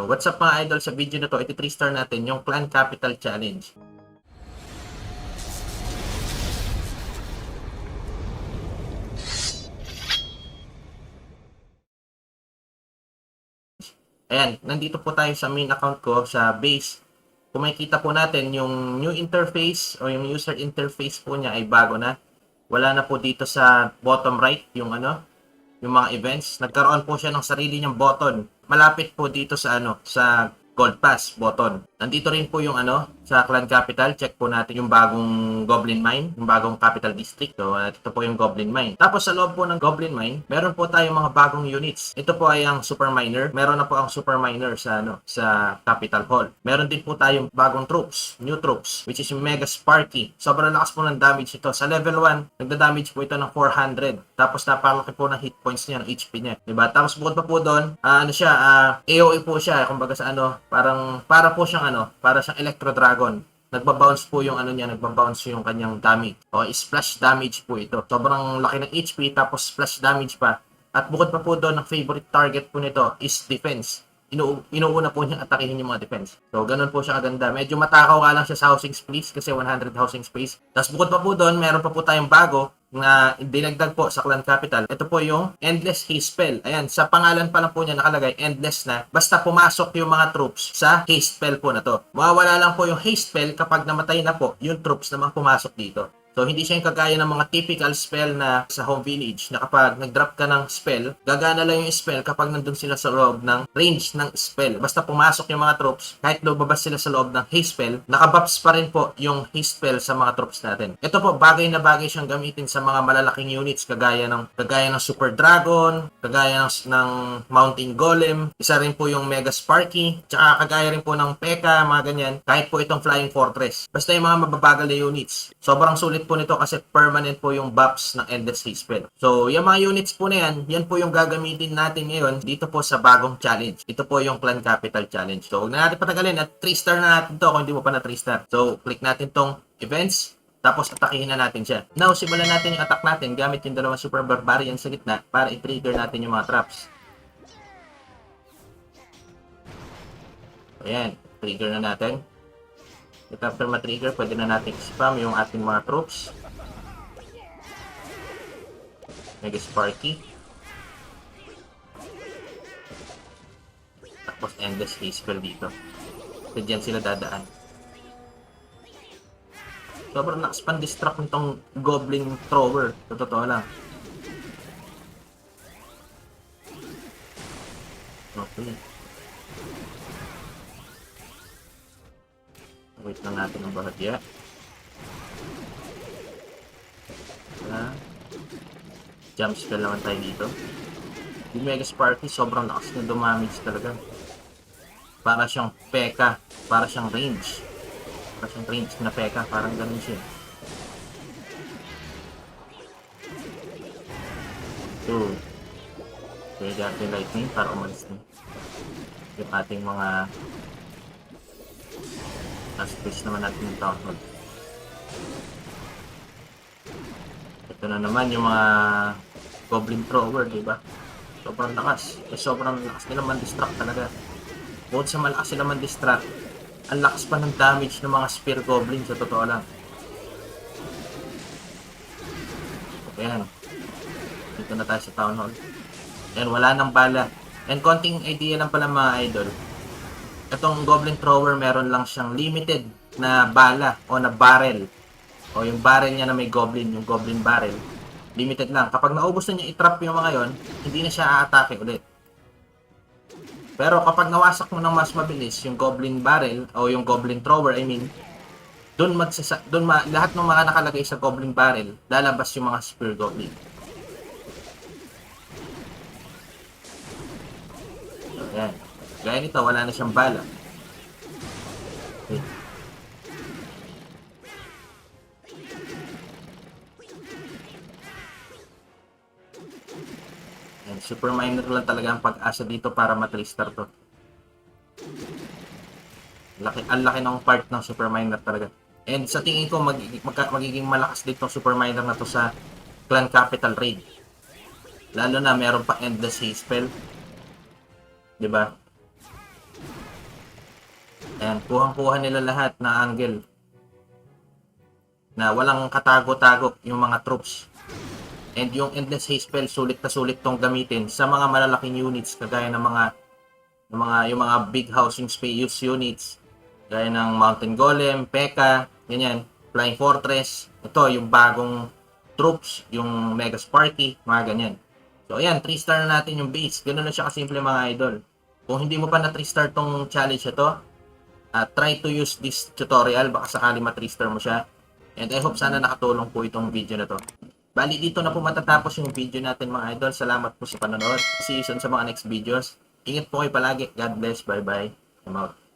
So, what's up mga idol? Sa video na to, iti 3 star natin yung Clan Capital Challenge. Ayan, nandito po tayo sa main account ko sa base. Kung makikita po natin yung new interface o yung user interface po niya ay bago na. Wala na po dito sa bottom right yung ano, yung mga events. Nagkaroon po siya ng sarili niyang button. Malapit po dito sa ano, sa Gold Pass button. Nandito rin po yung ano, sa Clan Capital. Check po natin yung bagong Goblin Mine, yung bagong Capital District. So, uh, ito po yung Goblin Mine. Tapos sa loob po ng Goblin Mine, meron po tayong mga bagong units. Ito po ay ang Super Miner. Meron na po ang Super Miner sa ano, sa Capital Hall. Meron din po tayong bagong troops, new troops, which is yung Mega Sparky. Sobrang lakas po ng damage ito. Sa level 1, nagda-damage po ito ng 400. Tapos napalaki po ng hit points niya, ng HP niya. Diba? Tapos bukod pa po doon, ah, ano siya, ah, AOE po siya. Kumbaga sa ano, parang, para po siyang ano, para siyang Electro Dragon. Nagbabounce po yung ano niya, nagbabounce yung kanyang damage. O, splash damage po ito. Sobrang laki ng HP, tapos splash damage pa. At bukod pa po doon, ang favorite target po nito is defense. Inu inuuna po niyang atakihin yung mga defense. So, ganun po siya kaganda. Medyo matakaw nga lang siya sa housing space kasi 100 housing space. Tapos bukod pa po doon, meron pa po tayong bago na dinagdag po sa Clan Capital. Ito po yung Endless Haste Spell. Ayan, sa pangalan pa lang po niya nakalagay, Endless na. Basta pumasok yung mga troops sa Haste Spell po na to. Mawawala lang po yung Haste Spell kapag namatay na po yung troops na mga pumasok dito. So, hindi siya yung kagaya ng mga typical spell na sa home village na kapag nag-drop ka ng spell, gagana lang yung spell kapag nandun sila sa loob ng range ng spell. Basta pumasok yung mga troops, kahit lumabas sila sa loob ng haste spell, nakabuffs pa rin po yung haste spell sa mga troops natin. Ito po, bagay na bagay siyang gamitin sa mga malalaking units kagaya ng kagaya ng Super Dragon, kagaya ng, ng Mountain Golem, isa rin po yung Mega Sparky, tsaka kagaya rin po ng P.E.K.K.A, mga ganyan, kahit po itong Flying Fortress. Basta yung mga mababagal na units. Sobrang sulit po nito kasi permanent po yung buffs ng Endless Haste. So, yung mga units po na yan, yan po yung gagamitin natin ngayon dito po sa bagong challenge. Ito po yung Clan Capital Challenge. So, huwag na natin patagalin at 3 star na natin to kung hindi mo pa na 3 star. So, click natin tong events, tapos atakihin na natin siya. Now, simulan natin yung attack natin gamit yung dalawang Super Barbarian sa gitna para i-trigger natin yung mga traps. Ayan, trigger na natin. At after ma-trigger, pwede na natin spam yung ating mga troops. Mega Sparky. Tapos Endless Haze Spell dito. Kasi dyan sila dadaan. Sobrang lakas pan distract nitong Goblin Thrower. Sa totoo lang. Okay. Wait lang natin ang bahagya. Ah. Jump spell naman tayo dito. Yung Mega Sparky, sobrang lakas na dumamage talaga. Para siyang P.E.K.K.A. Para siyang range. Para siyang range na P.E.K.K.A. Parang ganun siya. Two. Pwede natin lightning para umalis na. Yung ating mga Last space naman natin yung town hall. Ito na naman yung mga goblin thrower, di ba? Sobrang lakas. Eh, sobrang lakas nila man-distract talaga. Bukod sa malakas sila man-distract, ang lakas pa ng damage ng mga spear goblin sa totoo lang. Ayan. Dito na tayo sa town hall. Ayan, wala nang bala. And konting idea lang pala mga idol itong Goblin Thrower meron lang siyang limited na bala o na barrel. O yung barrel niya na may Goblin, yung Goblin barrel. Limited lang. Kapag naubos na niya i-trap yung mga yon, hindi na siya a-atake ulit. Pero kapag nawasak mo ng mas mabilis yung Goblin barrel o yung Goblin Thrower, I mean, doon magsasa doon ma lahat ng mga nakalagay sa Goblin barrel, lalabas yung mga Spear Goblin. So, yan. Gaya nito, wala na siyang bala. Okay. Yan, super minor lang talaga ang pag-asa dito para matristar to. Laki, ang laki ng part ng super minor talaga. And sa tingin ko, mag, magka, magiging malakas dito super minor na to sa Clan Capital Raid. Lalo na meron pa endless haze spell. 'Di ba? Ayan, kuhang-kuha nila lahat na angle. Na walang katago-tago yung mga troops. And yung Endless Haze Spell, sulit na sulit tong gamitin sa mga malalaking units, kagaya ng mga, ng mga yung mga big housing space units, gaya ng Mountain Golem, P.E.K.K.A, ganyan, Flying Fortress. Ito, yung bagong troops, yung Mega Sparky, mga ganyan. So, ayan, 3 star na natin yung base. Ganun na siya kasimple mga idol. Kung hindi mo pa na 3 star tong challenge ito, uh, try to use this tutorial. Baka sakali ma 3 star mo siya. And I hope sana nakatulong po itong video na to. Bali, dito na po matatapos yung video natin mga idol. Salamat po sa panonood. See you soon sa mga next videos. Ingat po kayo palagi. God bless. Bye-bye. I'm out.